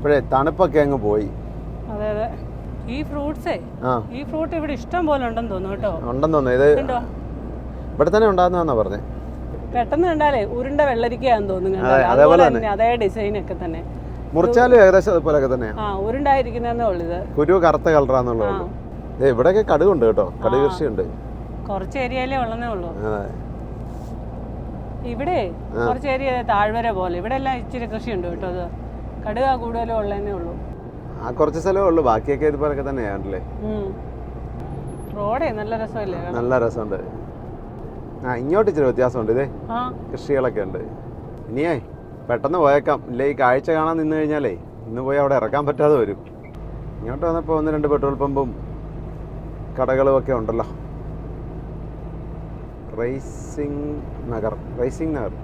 ഇപ്പോഴേ തണുപ്പൊക്കെ അങ്ങ് പോയി. അതെ അതെ. ഈ ഫ്രൂട്ട്സേ ഈ ഫ്രൂട്ട് ഇവിടെ ഇഷ്ടം പോലെ ഉണ്ടെന്ന് തോന്നുന്നു കേട്ടോ. ഉണ്ടെന്ന് തോന്നുന്നു. ഇത് ഇവിടെ തന്നെ ഉണ്ടാകുന്നതാന്നാ പറഞ്ഞേ. പെട്ടെന്ന് കണ്ടാലേ ഉരുണ്ട വെള്ളരിക്കയാന്ന് തോന്നുന്നു അതെ, അതേപോലെ തന്നെ. അതേ ഡിസൈൻ ഒക്കെ തന്നെ. മുറിച്ചാലും ഏകദേശം അതുപോലെയൊക്കെ തന്നെയാണ് ആ ഉരുണ്ടായിരിക്കുന്നതേ ഉള്ളു ഇത്. കുരു കറുത്ത കളറാന്നുള്ളൂ ഏ ഇവിടെയൊക്കെ കടുകുണ്ട് കേട്ടോ. കടുക് കൃഷിയുണ്ട് കുറച്ച് ഏരിയയിലേ ഉള്ളതേ ഉള്ളൂ. ഇവിടെ കുറച്ച് ഏരിയ താഴ്വര പോലെ. ഇവിടെ എല്ലാം ഇച്ചിരി കൃഷിയുണ്ട് കേട്ടോ അത്. കടുക കൂടുതലും ഉള്ളതന്നെ ഉള്ളൂ. ആ കുറച്ച് സ്ഥലമേ ഉള്ളൂ. ബാക്കിയൊക്കെ ഇതുപോലൊക്കെ തന്നെയാണല്ലേ റോഡേ നല്ല രസമല്ലേ? നല്ല രസമുണ്ട്. ആ ഇങ്ങോട്ട് ഇച്ചിരി വ്യത്യാസമുണ്ട് ഇതേ. കൃഷികളൊക്കെ ഉണ്ട്. ഇനിയേ പെട്ടെന്ന് പോയേക്കാം. ഇല്ലേ ഈ കാഴ്ച കാണാൻ നിന്ന് കഴിഞ്ഞാലേ ഇന്ന് പോയി അവിടെ ഇറക്കാൻ പറ്റാതെ വരും. ഇങ്ങോട്ട് വന്നപ്പോൾ ഒന്ന് രണ്ട് പെട്രോൾ പമ്പും കടകളും ഒക്കെ ഉണ്ടല്ലോ. Racing Nagar racing Nagar.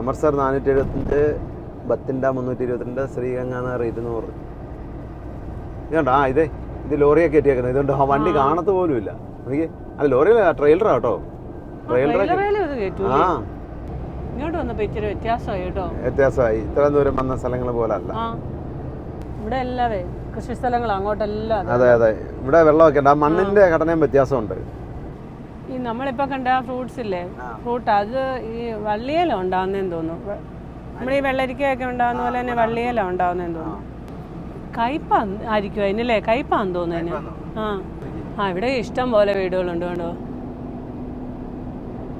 അമൃത്സർ നാനൂറ്റി എഴുപത്തഞ്ച് ബത്തിൻഡ മുന്നൂറ്റി ഇരുപത്തിരണ്ട് ശ്രീഗംഗ നഗർ ഇരുന്നൂറ് ഇതുണ്ട് ആ ഇതേ ഇത് ലോറിയൊക്കെ എത്തിയേക്കുന്നത് ഇതുകൊണ്ട് ആ വണ്ടി കാണത്ത് പോലും ഇല്ല എനിക്ക് അല്ല ലോറിയല്ല ട്രെയിലറാ കേട്ടോ. ആ ഇങ്ങോട്ട് വന്നപ്പോ ഇച്ചിരി വ്യത്യാസമായി കേട്ടോ. വ്യത്യാസമായി. ഇത്രയും ദൂരം വന്ന സ്ഥലങ്ങൾ പോലെ അല്ല. ഇവിടെ എല്ലാവേ കൃഷി സ്ഥലങ്ങൾ അങ്ങോട്ടെല്ലാം അതെ. അതെ അതെ. ഇവിടെ വെള്ളമൊക്കെ ഉണ്ട്. ആ മണ്ണിന്റെ ഘടനയും വ്യത്യാസമുണ്ട്. ഈ നമ്മളിപ്പോ കണ്ട ഫ്രൂട്ട്സ് ഇല്ലേ? ഫ്രൂട്ട് അത് ഈ വള്ളിയില ഉണ്ടാകുന്നേന്ന് തോന്നുന്നു. നമ്മുടെ ഈ വെള്ളരിക്കയൊക്കെ ഉണ്ടാവുന്ന പോലെ തന്നെ വള്ളിയില ഉണ്ടാവുന്നതെന്ന് തോന്നുന്നു കയ്പ ആയിരിക്കും അതിനല്ലേ? കയ്പാന്ന് തോന്നുന്നു അതിന്. ആ. ആ ഇവിടെ ഇഷ്ടം പോലെ വീടുകളുണ്ട് കണ്ടോ?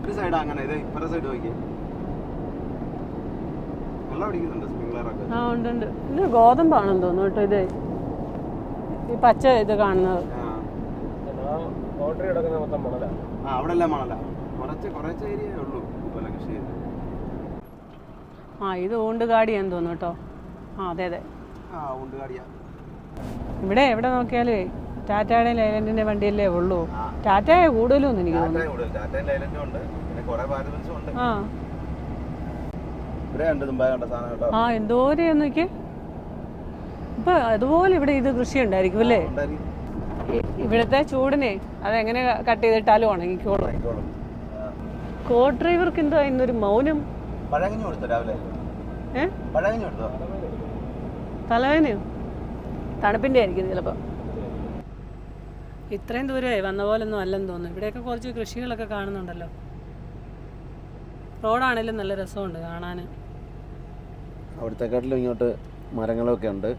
ഒരു സൈഡ് അങ്ങനെ ഇത് ഇപ്പുറ സൈഡ് നോക്കി വെള്ളം അടിക്കുന്നുണ്ട് സ്പ്രിംഗ്ലറൊക്കെ. ആ ഉണ്ട് ഉണ്ട്. ഇത് ഗോതമ്പാണെന്ന് തോന്നുന്നു കേട്ടോ ഇത്. ഈ പച്ച ഇത് കാണുന്നത്. ആ. അവിടെ എല്ലാം മണല. കുറച്ച് കുറച്ച് ഏരിയ ഉള്ളൂ. കൃഷി ചെയ്ത്. ആ ഇത് ഊണ്ടുകാടിയാന്ന് തോന്നുന്നു കേട്ടോ. ആ അതെ അതെ. ഇവിടെ എവിടെ നോക്കിയാലേ ടാറ്റയുടെ ലൈലൻഡിന്റെ വണ്ടിയല്ലേ ഉള്ളൂ. ടാറ്റയെ കൂടുതലും എനിക്ക് തോന്നുന്നു. ആ. ആ നോക്കി ഇപ്പൊ അതുപോലെ ഇവിടെ ഇത് കൃഷി ഉണ്ടായിരിക്കും. അല്ലേ ഇവിടുത്തെ ചൂടിനെ അതെങ്ങനെ കട്ട് ചെയ്തിട്ടാലും ഉണങ്ങിക്കോളും. കോ ഡ്രൈവർക്ക് എന്താ ഇന്നൊരു മൗനം? പഴകഞ്ഞു കൊടുത്തു രാവിലെ? തലവേനയോ തണുപ്പിന്റെ ആയിരിക്കും ചിലപ്പോ. ഇത്രയും ദൂരമേ വന്ന പോലൊന്നും അല്ലെന്ന് തോന്നുന്നു. ഇവിടെയൊക്കെ കുറച്ച് കൃഷികളൊക്കെ കാണുന്നുണ്ടല്ലോ. റോഡാണേലും നല്ല രസമുണ്ട് കാണാൻ അവിടുത്തെക്കാട്ടിലും ഇങ്ങോട്ട് മരങ്ങളൊക്കെ ഉണ്ട്.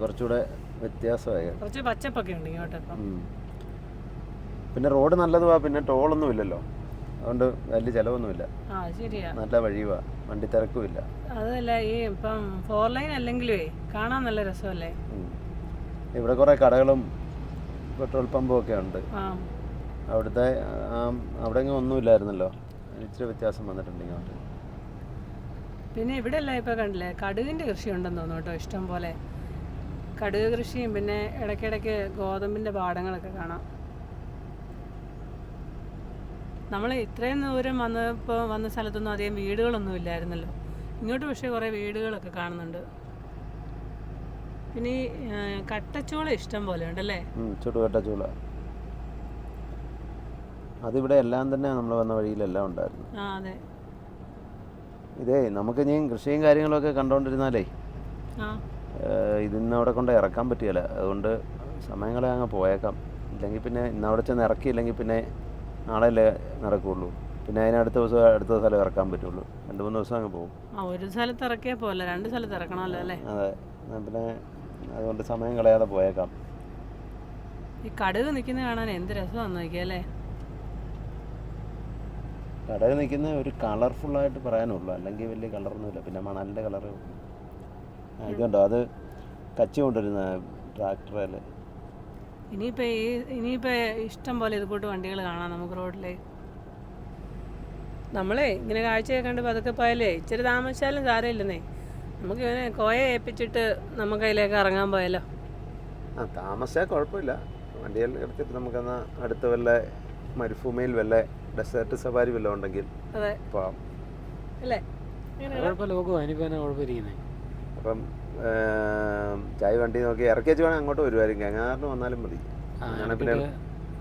കുറച്ചുകൂടെ വ്യത്യാസമായി. കുറച്ച് പച്ചപ്പൊക്കെ ഉണ്ട് ഇങ്ങോട്ടൊക്കെ ഉം. പിന്നെ റോഡ് നല്ലതുവാ പിന്നെ ടോളൊന്നും ഇല്ലല്ലോ. അതുകൊണ്ട് വലിയ ചിലവൊന്നുമില്ല. ആ ശരിയാ. നല്ല വഴിയുവാ. വണ്ടി തിരക്കുമില്ല. അതല്ല ഈ ഇപ്പം ഫോർ ലൈൻ അല്ലെങ്കിലേ കാണാൻ നല്ല രസമല്ലേ? ഉം. ഇവിടെ കുറേ കടകളും പെട്രോൾ പമ്പും ഒക്കെ ഉണ്ട്. ആ. അവിടുത്തെ ആ, അവിടെ എങ്ങും ഒന്നുമില്ലായിരുന്നല്ലോ ഇച്ചിരി വ്യത്യാസം വന്നിട്ടുണ്ട് ഇങ്ങോട്ട്. പിന്നെ ഇവിടെ അല്ല ഇപ്പൊ കണ്ടില്ലേ കടുകിന്റെ കൃഷി ഉണ്ടെന്ന് തോന്നുന്നു കേട്ടോ ഇഷ്ടം പോലെ. കടുക് കൃഷിയും പിന്നെ ഇടയ്ക്കിടയ്ക്ക് ഗോതമ്പിന്റെ പാടങ്ങളൊക്കെ കാണാം. നമ്മൾ ഇത്രയും ദൂരം വന്നപ്പോൾ വന്ന സ്ഥലത്തൊന്നും അധികം വീടുകളൊന്നും ഇല്ലായിരുന്നല്ലോ. ഇങ്ങോട്ട് പക്ഷേ കുറേ വീടുകളൊക്കെ കാണുന്നുണ്ട്. പിന്നെ ഈ കട്ടച്ചോള ഇഷ്ടം പോലെ ഉണ്ടല്ലേ? ഉം, ചുടുകട്ട ചൂള അതിവിടെ എല്ലാം തന്നെ നമ്മൾ വന്ന വഴിയിലെല്ലാം ഉണ്ടായിരുന്നു. ആ അതെ. ഇതേ നമുക്ക് ഇനി കൃഷിയും കാര്യങ്ങളൊക്കെ കണ്ടുകൊണ്ടിരുന്നാലേ ഇതിന്ന് അവിടെ കൊണ്ട് ഇറക്കാൻ പറ്റിയല്ല. അതുകൊണ്ട് സമയങ്ങളെ അങ്ങ് പോയേക്കാം. ഇല്ലെങ്കിൽ പിന്നെ ഇന്ന് അവിടെ ചെന്ന് ഇറക്കിയില്ലെങ്കിൽ പിന്നെ നാളെയല്ലേ നടക്കുകയുള്ളൂ പിന്നെ അതിന് അടുത്ത ദിവസം അടുത്ത സ്ഥലം ഇറക്കാൻ പറ്റുള്ളൂ. രണ്ട് മൂന്ന് ദിവസം അങ്ങ് പോകും. ആ ഒരു സ്ഥലത്ത് ഇറക്കിയാൽ പോലെ രണ്ട് സ്ഥലത്ത് ഇറക്കണമല്ലോ അല്ലേ? അതെ. എന്നാ പിന്നെ അതുകൊണ്ട് സമയം കളയാതെ പോയേക്കാം. ഈ കടുക് നിൽക്കുന്ന കാണാൻ എന്ത് രസമാണെന്ന് നോക്കിയല്ലേ കടയിൽ നിൽക്കുന്ന ഒരു കളർഫുള്ളായിട്ട് പറയാനുള്ളൂ. അല്ലെങ്കിൽ വലിയ കളറൊന്നുമില്ല പിന്നെ മണലിന്റെ കളറ് ഇതുണ്ടോ? അത് കച്ചി കൊണ്ടുവരുന്ന ട്രാക്ടറിൽ ഇനിയിപ്പോൾ ഈ ഇനിയിപ്പോൾ ഇഷ്ടം പോലെ ഇതുപോട്ട് വണ്ടികൾ കാണാം നമുക്ക് റോഡിൽ നമ്മളെ ഇങ്ങനെ കാഴ്ചയൊക്കെ കണ്ട് പതുക്കെ പോയാലേ ഇച്ചിരി താമസിച്ചാലും സാരമില്ലെന്നേ. നമുക്ക് ഇവനെ കോയ ഏൽപ്പിച്ചിട്ട് നമുക്ക് അതിലേക്ക് ഇറങ്ങാൻ പോയാലോ? ആ താമസിച്ചാൽ കുഴപ്പമില്ല. വണ്ടിയിൽ എടുത്തിട്ട് നമുക്കെന്നാ അടുത്ത വല്ല മരുഭൂമിയിൽ വല്ല ഡെസേർട്ട് സഫാരി വല്ലതും ഉണ്ടെങ്കിൽ അതെ. അല്ലേ? കുഴപ്പമില്ല നോക്കുവാ ഇനിയിപ്പോൾ എന്നാ അപ്പം ചായ വണ്ടി നോക്കി ഇറക്കി വെച്ച് അങ്ങോട്ട് വരുമായിരിക്കും ഗംഗാറിന് വന്നാലും മതി. പിന്നെ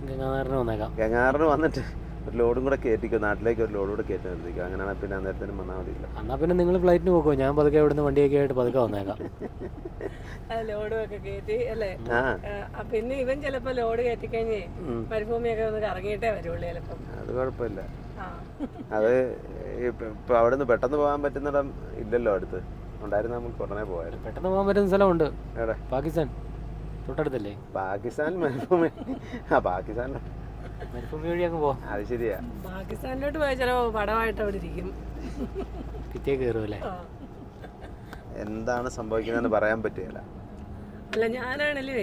ഗംഗാധാരന് വന്നേക്കാം. ഗംഗാറിന് വന്നിട്ട് ഒരു ലോഡും കൂടെ കയറ്റിക്കോ നാട്ടിലേക്ക് ഒരു ലോഡ് കൂടെ കയറ്റി നിർത്തിക്കോ. അങ്ങനെയാണെങ്കിൽ പിന്നെ അന്നേരത്തിന് വന്നാൽ മതിയില്ല എന്നാ പിന്നെ നിങ്ങൾ ഫ്ലൈറ്റിന് പോക്കോ? ഞാൻ പതുക്കെ ഇവിടുന്ന് വണ്ടിയൊക്കെ ആയിട്ട് പതുക്കെ വന്നേക്കാം. ലോഡും ഒക്കെ കയറ്റി അല്ലേ? പിന്നെ ഇവൻ ചിലപ്പോ ലോഡ് കയറ്റി കഴിഞ്ഞേ മരുഭൂമിയൊക്കെ ഒന്ന് കറങ്ങിയിട്ടേ വരുള്ളൂ ചിലപ്പം. അത് കുഴപ്പമില്ല. ആ. അത് ഇപ്പൊ ഇപ്പം അവിടെ നിന്ന് പെട്ടെന്ന് പോകാൻ പറ്റുന്നിടം ഇല്ലല്ലോ അടുത്ത്. ഉണ്ടായിരുന്നു നമുക്ക് ഉടനെ പോയായിരുന്നു പെട്ടെന്ന് പോകാൻ പറ്റുന്ന സ്ഥലമുണ്ട്. എവിടെ? പാകിസ്ഥാൻ. തൊട്ടടുത്തല്ലേ? പാകിസ്ഥാൻ മരുഭൂമി. ആ പാകിസ്ഥാൻ. മരുഭൂമി വഴി അങ്ങ് പോവാം. അത് ശരിയാ. പാകിസ്ഥാനിലോട്ട് പോയാൽ ചിലപ്പോ പടമായിട്ട് അവിടെ ഇരിക്കും. പിറ്റേ കയറുമല്ലേ. എന്താണ് സംഭവിക്കുന്നതെന്ന് പറയാൻ പറ്റില്ല അല്ല ഞാനാണല്ലേ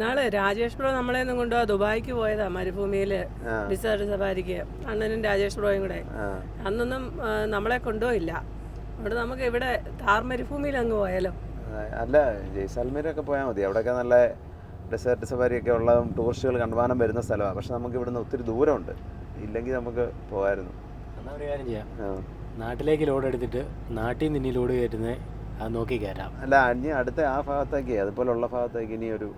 നാളെ രാജേഷ് ബ്രോ നമ്മളെ ഒന്നും കൊണ്ടുപോവാ ദുബായിക്ക് പോയതാ മരുഭൂമിയിൽ. ഡിസേർട്ട് സഫാരിക്ക് അണ്ണനും രാജേഷ് ബ്രോയും കൂടെ. അന്നൊന്നും നമ്മളെ കൊണ്ടുപോയില്ല. അവിടെ നമുക്ക് ഇവിടെ താർ മരുഭൂമിയിൽ അങ്ങ് പോയാലോ? അല്ല ജയ്സാൽമീരൊക്കെ പോയാൽ മതി. അവിടെയൊക്കെ നല്ല ഡെസേർട്ട് സഫാരിയൊക്കെ ഉള്ള ടൂറിസ്റ്റുകൾ കണ്ടുവാനം വരുന്ന സ്ഥലമാണ് പക്ഷെ നമുക്ക് ഇവിടുന്ന് ഒത്തിരി ദൂരമുണ്ട്. ഇല്ലെങ്കിൽ നമുക്ക് പോകായിരുന്നു ഒരു കാര്യം ചെയ്യാം. നാട്ടിലേക്ക് ലോഡ് എടുത്തിട്ട് നാട്ടിൽ നിന്ന് ഇനി ലോഡ് കയറ്റുന്നത് അത് നോക്കി കയറ്റാം അല്ല ഇനി അടുത്ത ആ ഭാഗത്തേക്ക് അതുപോലെ ഉള്ള ഭാഗത്തേക്ക് ഇനി ഒരു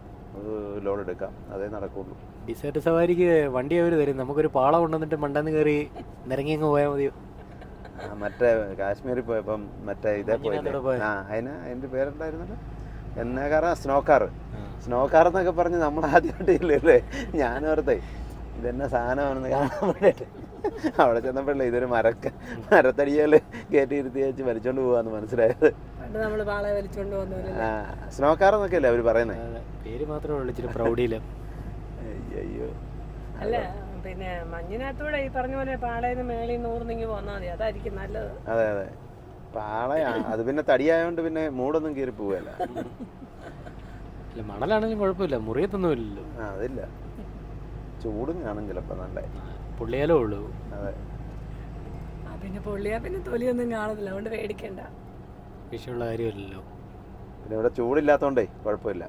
ലോഡ് എടുക്കാം. അതേ നടക്കുള്ളൂ. ഡിസേർട്ട് സവാരിക്ക് വണ്ടി അവർ തരും. നമുക്കൊരു പാളം ഉണ്ടെന്നിട്ട് മണ്ടെന്ന് കയറി നിരങ്ങി അങ്ങ് പോയാൽ മതിയോ മറ്റേ കാശ്മീരിൽ പോയപ്പം മറ്റേ ഇതേ പോയില്ലേ? ആ അതിന് അതിന്റെ പേരുണ്ടായിരുന്നല്ലോ എന്നാ കാറാ സ്നോ കാർ സ്നോ കാർ എന്നൊക്കെ പറഞ്ഞ് നമ്മൾ ആദ്യമായിട്ട് ഇല്ലല്ലേ ഞാൻ ഓർത്തേ ഇതെന്നെ സാധനമാണെന്ന് കാണാൻ വേണ്ടിയിട്ട് അവിടെ ചെന്നപ്പോഴല്ലേ ഇതൊരു മരക്ക മരത്തടിയാൽ കയറ്റി ഇരുത്തി വെച്ച് വലിച്ചോണ്ട് പോവാന്ന് മനസ്സിലായത്. സ്നോ കാർ എന്നൊക്കെ അല്ലേ അവർ പറയുന്നത് പേര് മാത്രമേ ഉള്ളൂ ഇച്ചിരി പ്രൗഢിയിൽ. അയ്യോ അല്ല പിന്നെ മഞ്ഞിനകത്തൂടെ ഈ പറഞ്ഞ പോലെ പാളയിന്ന് മേളിൽ നൂറിനിങ്ങി പോന്നാൽ മതി. അതായിരിക്കും നല്ലത്. അതെ അതെ. പാളയാ. അത് പിന്നെ തടിയായോണ്ട് പിന്നെ മൂടൊന്നും കീറി പോവല്ല. ഇല്ല മണലാണെങ്കിലും കുഴപ്പമില്ല. മുറിയത്തൊന്നുമില്ലല്ലോ ആ അതില്ല. ചൂടും കാണും ചിലപ്പോ നല്ല. പുള്ളിയാലേ ഉള്ളൂ. അതെ. ആ പിന്നെ പൊള്ളിയാ പിന്നെ തൊലിയൊന്നും കാണത്തില്ല. അതുകൊണ്ട് പേടിക്കണ്ട. വിഷയമുള്ള കാര്യമല്ലല്ലോ. പിന്നെ ഇവിടെ ചൂടില്ലാത്തോണ്ടേ കുഴപ്പമില്ല.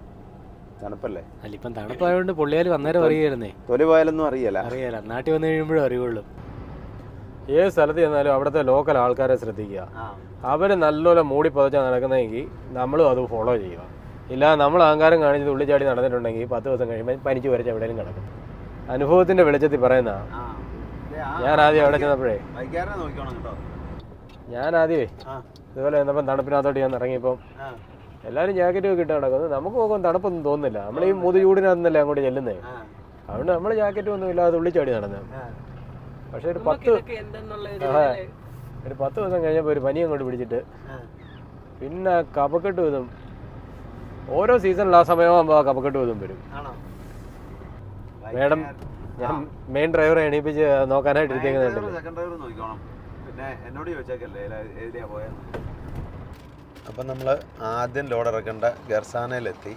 തണുപ്പല്ലേ? അല്ല ഇപ്പം തണുപ്പായതുകൊണ്ട് പൊള്ളിയാൽ വന്നേരം അറിയായിരുന്നേ. തൊലി പോയാലൊന്നും അറിയില്ല. അറിയാല നാട്ടിൽ വന്നു കഴിയുമ്പോഴും അറിയുള്ളൂ. ഏത് സ്ഥലത്ത് ചെന്നാലും അവിടുത്തെ ലോക്കൽ ആൾക്കാരെ ശ്രദ്ധിക്കുക. അവർ നല്ലപോലെ മൂടി പതച്ചാൽ നടക്കുന്നതെങ്കിൽ നമ്മളും അത് ഫോളോ ചെയ്യുക. ഇല്ല നമ്മൾ അഹങ്കാരം കാണിച്ച് തുള്ളിച്ചാടി നടന്നിട്ടുണ്ടെങ്കിൽ പത്ത് ദിവസം കഴിയുമ്പോൾ പനിച്ച് വരച്ച് എവിടെയും കിടക്കും. അനുഭവത്തിന്റെ വെളിച്ചത്തിൽ പറയുന്ന ഞാൻ ആദ്യം അവിടെ ചെന്നപ്പോഴേ? ഞാൻ ആദ്യമേ ഇതുപോലെ ചെന്നപ്പം തണുപ്പിനകത്തോട്ട് ഞാൻ ഇറങ്ങിയപ്പം ആ. എല്ലാവരും ജാക്കറ്റ് ഒക്കെ ഇട്ട് നടക്കുന്നത്. നമുക്ക് നോക്കാൻ തണുപ്പൊന്നും തോന്നുന്നില്ല. നമ്മൾ ഈ മുതു ചൂടിനകത്തുനിന്നല്ലേ അങ്ങോട്ട് ചെല്ലുന്നേ? അതുകൊണ്ട് നമ്മൾ ജാക്കറ്റ് ഒന്നും ഇല്ലാതെ ഉള്ളിച്ചാടി നടന്നത് പക്ഷെ ഒരു പത്ത് ഒരു ഒരു പത്ത് ദിവസം കഴിഞ്ഞപ്പോൾ ഒരു പനി അങ്ങോട്ട് പിടിച്ചിട്ട് പിന്നെ കപക്കെട്ട് വിധം ഓരോ സീസണിൽ ആ സമയമാകുമ്പോൾ ആ കപക്കെട്ട് വിധം വരും. ആണോ? മേഡം ഞാൻ മെയിൻ ഡ്രൈവറെ എണീപ്പിച്ച് നോക്കാനായിട്ട് ഇരിക്കുന്നുണ്ട് പിന്നെ എന്നോട് ചോദിച്ചേക്കല്ലേ അപ്പം നമ്മൾ ആദ്യം ലോഡ് ഇറക്കേണ്ട ഗർസാനയിലെത്തി.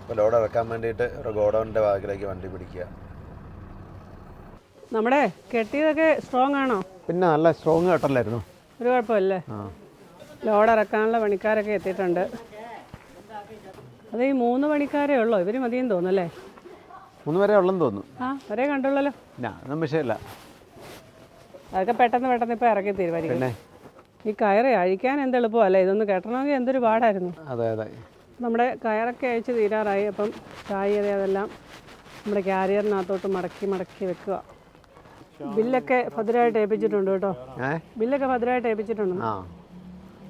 അപ്പോൾ ലോഡ് ഇറക്കാൻ വേണ്ടിയിട്ട് ഒരു ഗോഡൗണിന്റെ ഭാഗത്തിലേക്ക് വണ്ടി പിടിക്കുക. നമ്മുടെ കെട്ടിയതൊക്കെ സ്ട്രോങ് ആണോ? പിന്നെ നല്ല സ്ട്രോങ് കെട്ടല്ലായിരുന്നു ഒരു കുഴപ്പമില്ലേ. ആ. ലോഡ് ഇറക്കാനുള്ള പണിക്കാരൊക്കെ എത്തിയിട്ടുണ്ട്. അത് ഈ മൂന്ന് പണിക്കാരേ ഉള്ളോ. ഇവർ മതിയെന്ന് തോന്നുന്നല്ലേ? മൂന്ന് വരെ ഉള്ളെന്ന് തോന്നുന്നു. ആ വരെ കണ്ടുള്ളല്ലോ. വിഷയമില്ല. അതൊക്കെ പെട്ടെന്ന് പെട്ടെന്ന് ഇപ്പോൾ ഇറക്കി തീരുമാനിക്കും. ഈ കയറ് അഴിക്കാൻ എന്ത് എളുപ്പമല്ലേ? ഇതൊന്ന് കെട്ടണമെങ്കിൽ എന്തൊരു പാടായിരുന്നു. അതെ അതെ. നമ്മുടെ കയറൊക്കെ അഴിച്ച് തീരാറായി. അപ്പം ചായ അതെല്ലാം നമ്മുടെ ക്യാരിയറിനകത്തോട്ട് മടക്കി മടക്കി വെക്കുക. ബില്ലൊക്കെ ഭദ്രമായിട്ട് ഏൽപ്പിച്ചിട്ടുണ്ട് കേട്ടോ. ബില്ലൊക്കെ ഭദ്രമായിട്ട് ഏൽപ്പിച്ചിട്ടുണ്ട് ആ.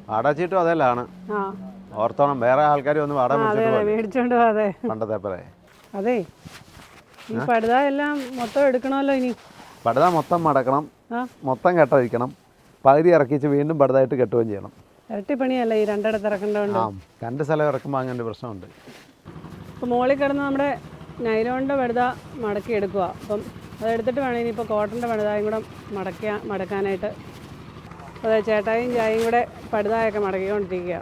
വാടക ചീട്ടും അതെല്ലാണ് ആ. ഓർത്തോണം വേറെ ആൾക്കാർ ഒന്നും വാടക മേടിച്ചോണ്ട് അതെ. പണ്ടത്തെ പോലെ. അതെ. ഈ പടുത എല്ലാം മൊത്തം എടുക്കണമല്ലോ ഇനി. പടുത മൊത്തം മടക്കണം. മൊത്തം കെട്ടഴിക്കണം. പകുതി ഇറക്കിച്ച് വീണ്ടും പടുതായിട്ട് കെട്ടുകയും ചെയ്യണം. ഇരട്ടിപ്പണിയല്ല ഈ രണ്ടിടത്ത് ഇറക്കേണ്ടതുകൊണ്ട്? ആ രണ്ട് സ്ഥലം ഇറക്കുമ്പോൾ അങ്ങനെ ഒരു പ്രശ്നമുണ്ട്. അപ്പോൾ മുകളിൽ കിടന്ന് നമ്മുടെ നൈലോണിന്റെ പഴുത മടക്കി എടുക്കുക അപ്പം അതെടുത്തിട്ട് വേണം ഇനിയിപ്പോൾ കോട്ടന്റെ പടുതായും കൂടെ മടക്കിയ മടക്കാനായിട്ട്. അതെ ചേട്ടായും ചായയും കൂടെ പടുതായൊക്കെ മടക്കിക്കൊണ്ടിരിക്കുക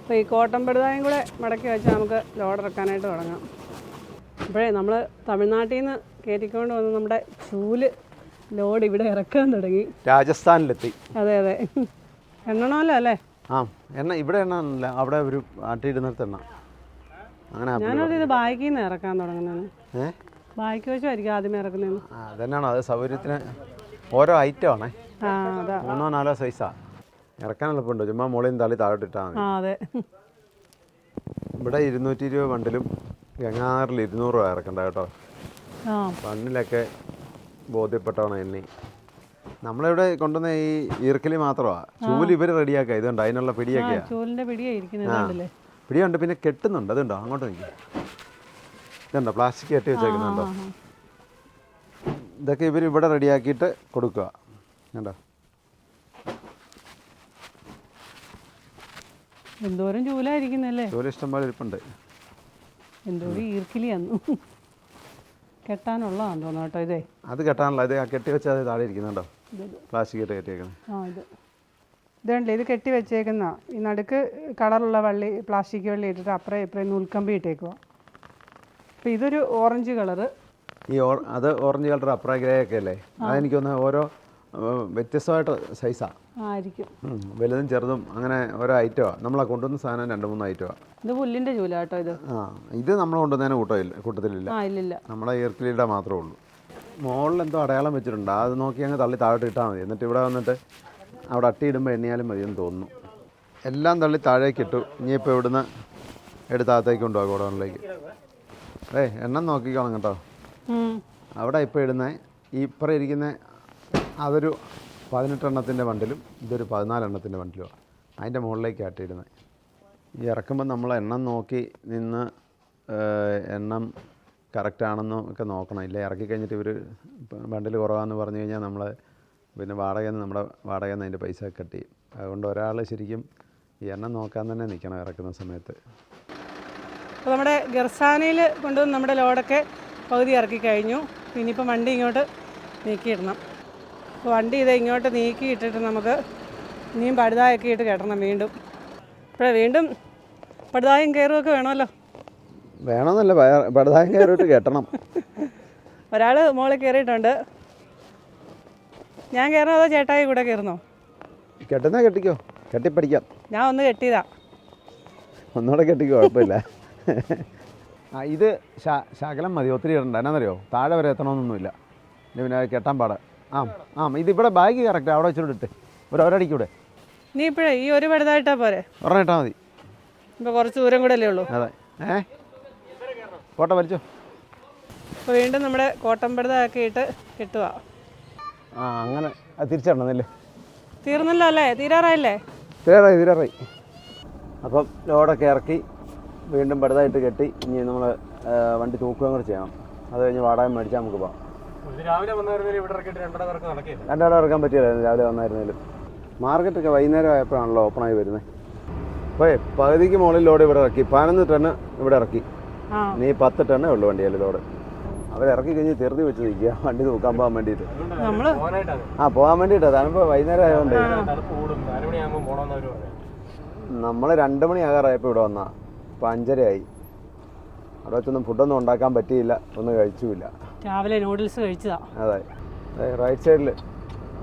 അപ്പോൾ ഈ കോട്ടൻ പടുതായും കൂടെ മടക്കി വെച്ചാൽ നമുക്ക് ലോഡ് ഇറക്കാനായിട്ട് തുടങ്ങാം. അപ്പോഴേ നമ്മൾ തമിഴ്നാട്ടിൽ നിന്ന് കയറ്റിക്കൊണ്ട് വന്ന് നമ്മുടെ ചൂൽ ലോഡ് ഇവിടെ ഇറക്കാൻ തുടങ്ങി. രാജസ്ഥാനിലെത്തി. അതെ അതെ. എണ്ണണമല്ലോ അല്ലേ? ആ എണ്ണ ഇവിടെ എണ്ണല്ല അവിടെ ഒരു ആട്ടിയിടുന്നിടത്ത് എണ്ണ. അങ്ങനെ ഞാനത് ഇത് ബാക്കിൽ നിന്ന് ഇറക്കാൻ തുടങ്ങുന്നതാണ്. ഏ? ബാക്കി വെച്ചായിരിക്കും ആദ്യമേ ഇറക്കുന്നത്. അതന്നെയാണോ? അത് സൗകര്യത്തിന് ഓരോ ഐറ്റം ആണേ. ആ അതാ. മൂന്നോ നാലോ സൈസാ ഇറക്കാൻ എളുപ്പമുണ്ടോ. ചുമ്മാ മുകളിൽ തള്ളി താഴോട്ട് മതി. ആ അതെ. ഇവിടെ ഇരുന്നൂറ്റി ഇരുപത് ബണ്ടിലും ഗംഗാറിൽ ഇരുന്നൂറ് രൂപ ഇറക്കണ്ട കേട്ടോ. ആ. മണ്ണിലൊക്കെ ബോധ്യപ്പെട്ടവണ എന്നെ. നമ്മളിവിടെ കൊണ്ടുവന്ന ഈ ഈർക്കലി മാത്രമാണ് ചൂൽ ഇവർ റെഡിയാക്കുക ഇതുണ്ട് അതിനുള്ള പിടിയൊക്കെയാ. ചൂലിന്റെ പിടിയുണ്ട് പിന്നെ കെട്ടുന്നുണ്ട്. അതുണ്ടോ? അങ്ങോട്ട് നിൽക്കും ഇതുണ്ടോ? പ്ലാസ്റ്റിക് കെട്ടി വെച്ചേക്കുന്നുണ്ടോ? ഇതൊക്കെ ഇവർ ഇവിടെ റെഡിയാക്കിയിട്ട് കൊടുക്കുക കണ്ടോ? എന്തോരം ചൂലായിരിക്കുന്നല്ലേ ചൂൽ ഇഷ്ടംപോലെ ഇരിപ്പുണ്ട്. എന്തോരം ഈർക്കിലിയാന്നു കെട്ടാനുള്ളതാന്ന് തോന്നുന്നു കേട്ടോ ഇതേ. അത് കെട്ടാനുള്ള ഇത് കെട്ടി വെച്ചാൽ താഴെ ഇരിക്കുന്നുണ്ടോ? പ്ലാസ്റ്റിക് ഇട്ട് കെട്ടിയേക്കുന്നത് ആ ഇത്. ഇതുണ്ടല്ലേ ഇത് കെട്ടി വെച്ചേക്കുന്ന. ഈ നടുക്ക് കളറുള്ള വള്ളി പ്ലാസ്റ്റിക് വള്ളി ഇട്ടിട്ട് അപ്പുറം ഇപ്പുറം നൂൽക്കമ്പി ഇട്ടേക്കുക അപ്പോൾ ഇതൊരു ഓറഞ്ച് കളറ്. ഈ ഓർ അത് ഓറഞ്ച് കളർ അപ്ര ഗ്രേ ഒക്കെ അല്ലേ? അതെനിക്കൊന്ന് ഓരോ വ്യത്യസ്തമായിട്ട് സൈസാണ് ആയിരിക്കും. വലുതും ചെറുതും അങ്ങനെ ഓരോ ഐറ്റമാണ് നമ്മളെ കൊണ്ടുവന്ന സാധനം രണ്ട് മൂന്ന് ഐറ്റമാണ് ഇത് പുല്ലിന്റെ ചൂല കേട്ടോ ഇത്. ആ ഇത് നമ്മൾ കൊണ്ടുവന്നതിന് കൂട്ടമില്ല കൂട്ടത്തിലില്ല. ആ ഇല്ലില്ല. നമ്മുടെ ഈർക്കിലിയുടെ മാത്രമേ ഉള്ളൂ. മുകളിൽ എന്തോ അടയാളം വെച്ചിട്ടുണ്ട്. അത് നോക്കി അങ്ങ് തള്ളി താഴോട്ട് ഇട്ടാൽ മതി. എന്നിട്ട് ഇവിടെ വന്നിട്ട് അവിടെ അട്ടിയിടുമ്പോൾ എണ്ണിയാലും മതി എന്ന് തോന്നുന്നു. എല്ലാം തള്ളി താഴേക്ക് ഇട്ടു. ഇനിയിപ്പോൾ ഇവിടുന്ന് എടുത്താകത്തേക്ക് കൊണ്ടുപോകാം ഗോഡൗണിലേക്ക്. ഏയ് എണ്ണം നോക്കിക്കോണം കേട്ടോ. അവിടെ ഇപ്പോൾ ഇടുന്ന ഈ ഇപ്പുറം ഇരിക്കുന്ന അതൊരു പതിനെട്ടെണ്ണത്തിന്റെ വണ്ടിലും ഇതൊരു പതിനാലെണ്ണത്തിന്റെ വണ്ടിലുമാണ് അതിന്റെ മുകളിലേക്ക് ആട്ടിയിടുന്നത് ഈ ഇറക്കുമ്പോൾ നമ്മൾ എണ്ണം നോക്കി നിന്ന് എണ്ണം കറക്റ്റാണെന്നും ഒക്കെ നോക്കണം. ഇല്ല ഇറക്കി കഴിഞ്ഞിട്ട് ഇവർ വണ്ടിൽ കുറവാന്ന് പറഞ്ഞു കഴിഞ്ഞാൽ നമ്മൾ പിന്നെ വാടകയിൽ നിന്ന് നമ്മുടെ വാടകയിൽ നിന്ന് അതിന്റെ പൈസ കട്ട് ചെയ്യും. അതുകൊണ്ട് ഒരാൾ ശരിക്കും ഈ എണ്ണം നോക്കാൻ തന്നെ നിൽക്കണം ഇറക്കുന്ന സമയത്ത്. അപ്പോൾ നമ്മുടെ ഗർസാനയിൽ കൊണ്ടുവന്ന് നമ്മുടെ ലോഡൊക്കെ പകുതി ഇറക്കി കഴിഞ്ഞു. ഇനിയിപ്പോൾ വണ്ടി ഇങ്ങോട്ട് നീക്കിയിടണം. വണ്ടി ഇത് ഇങ്ങോട്ട് നീക്കിയിട്ടിട്ട് നമുക്ക് ഇനിയും പടുതായൊക്കെ ഇട്ട് കെട്ടണം വീണ്ടും. ഇപ്പോഴേ വീണ്ടും പടുതായും കയറുമൊക്കെ വേണമല്ലോ. വേണമെന്നല്ല പടുതായും കയറിയിട്ട് കെട്ടണം. ഒരാൾ മോളിൽ കയറിയിട്ടുണ്ട്. ഞാൻ കയറണോ അതോ ചേട്ടായി കൂടെ കയറുന്നോ? കെട്ടുന്ന കെട്ടിക്കോ. കെട്ടിപ്പടിക്കാം. ഞാൻ ഒന്ന് കെട്ടിയതാ. ഒന്നുകൂടെ കെട്ടിക്കോ കുഴപ്പമില്ല. ആ ഇത് ശകലം മതി. ഒത്തിരി ഇടണ്ട. എന്നാന്നറിയോ? താഴെ വരെ എത്തണമെന്നൊന്നുമില്ല. പിന്നെ കെട്ടാൻ പാടാ. ആ ആ. ഇത് ഇവിടെ ബാഗ് കറക്റ്റ് അവിടെ വെച്ചിട്ട് ഇട്ട്. ഒരു ഒരടിക്കൂടെ? നീ ഇപ്പോഴേ ഈ ഒരു പടുതായിട്ടാ പോരെ? ഒരെണ്ണം ഇട്ടാൽ മതി. ഇപ്പൊ കുറച്ച് ദൂരം കൂടെ അല്ലേ ഉള്ളൂ? അതെ. ഏ? കോട്ട വലിച്ചോ അപ്പോൾ വീണ്ടും നമ്മുടെ കോട്ടൻ പടുതയൊക്കെ കിട്ടുക ആ അങ്ങനെ. തിരിച്ചിടണമെന്നില്ലേ തീർന്നല്ലോ അല്ലേ? തീരാറായില്ലേ? തീരാറായി തീരാറായി. അപ്പം ലോഡൊക്കെ ഇറക്കി വീണ്ടും പടുതായിട്ട് കെട്ടി ഇനി നമ്മൾ വണ്ടി തൂക്കുകയും കൂടെ ചെയ്യണം. അത് കഴിഞ്ഞ് വാടക മേടിച്ചാൽ നമുക്ക് പോകാം രണ്ടര ഇറക്കാൻ പറ്റിയില്ല. രാവിലെ വന്നായിരുന്നാലും. മാർക്കറ്റൊക്കെ വൈകുന്നേരം ആയപ്പോഴാണല്ലോ ആയി വരുന്നത് അപ്പോൾ പകുതിക്ക് മുകളിൽ ലോഡ് ഇവിടെ ഇറക്കി. പതിനൊന്ന് ടണ്ണ് ഇവിടെ ഇറക്കി. നീ ഇനി പത്ത് ടണ്ണേ ഉള്ളു വണ്ടിയിൽ ലോഡ്. അവരിറക്കി കഴിഞ്ഞ് തെറുതി വെച്ച് നിൽക്കുക. വണ്ടി നോക്കാൻ പോകാൻ വേണ്ടിയിട്ട്. ആ പോകാൻ വേണ്ടിയിട്ടാണ് താനിപ്പോ വൈകുന്നേരം ആയതുകൊണ്ട്. നമ്മൾ രണ്ട് മണി ആകാറായപ്പോൾ ഇവിടെ വന്നാ. ഇപ്പം അഞ്ചരയായി. അവിടെ വെച്ചൊന്നും ഫുഡൊന്നും ഉണ്ടാക്കാൻ പറ്റിയില്ല. ഒന്നും കഴിച്ചുമില്ല. രാവിലെ നൂഡിൽസ് കഴിച്ചതാ. അതെ. റൈറ്റ് സൈഡിൽ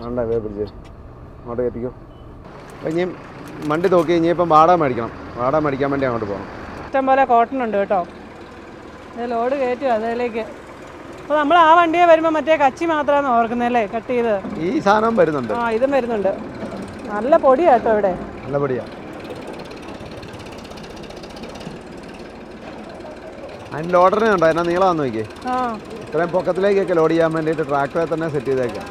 ഉണ്ടേ വേ പിടിച്ച് അങ്ങോട്ട് കയറ്റിക്കോ അപ്പം ഇനിയും വണ്ടി നോക്കി ഇനിയിപ്പം വാടക മേടിക്കണം. വാടക മേടിക്കാൻ വേണ്ടി അങ്ങോട്ട് പോകണം ഇഷ്ടം പോലെ കോട്ടൺ ഉണ്ട് കേട്ടോ. ഇത് ലോഡ് കയറ്റുക അതിലേക്ക്. അപ്പോൾ നമ്മൾ ആ വണ്ടിയെ വരുമ്പോൾ മറ്റേ കച്ചി മാത്രമാണ് ഓർക്കുന്നല്ലേ കട്ട് ചെയ്ത്. ഈ സാധനം വരുന്നുണ്ട്. ആ ഇതും വരുന്നുണ്ട്. നല്ല പൊടിയാ കേട്ടോ ഇവിടെ. നല്ല പൊടിയാ. അതിന് ലോഡറിനെ ഉണ്ടോ എന്നാ നീളമാന്ന് നോക്കിയേ. ആ. ഇത്രയും പൊക്കത്തിലേക്കൊക്കെ ലോഡ് ചെയ്യാൻ വേണ്ടിയിട്ട് ട്രാക്ടറെ തന്നെ സെറ്റ് ചെയ്തേക്കാം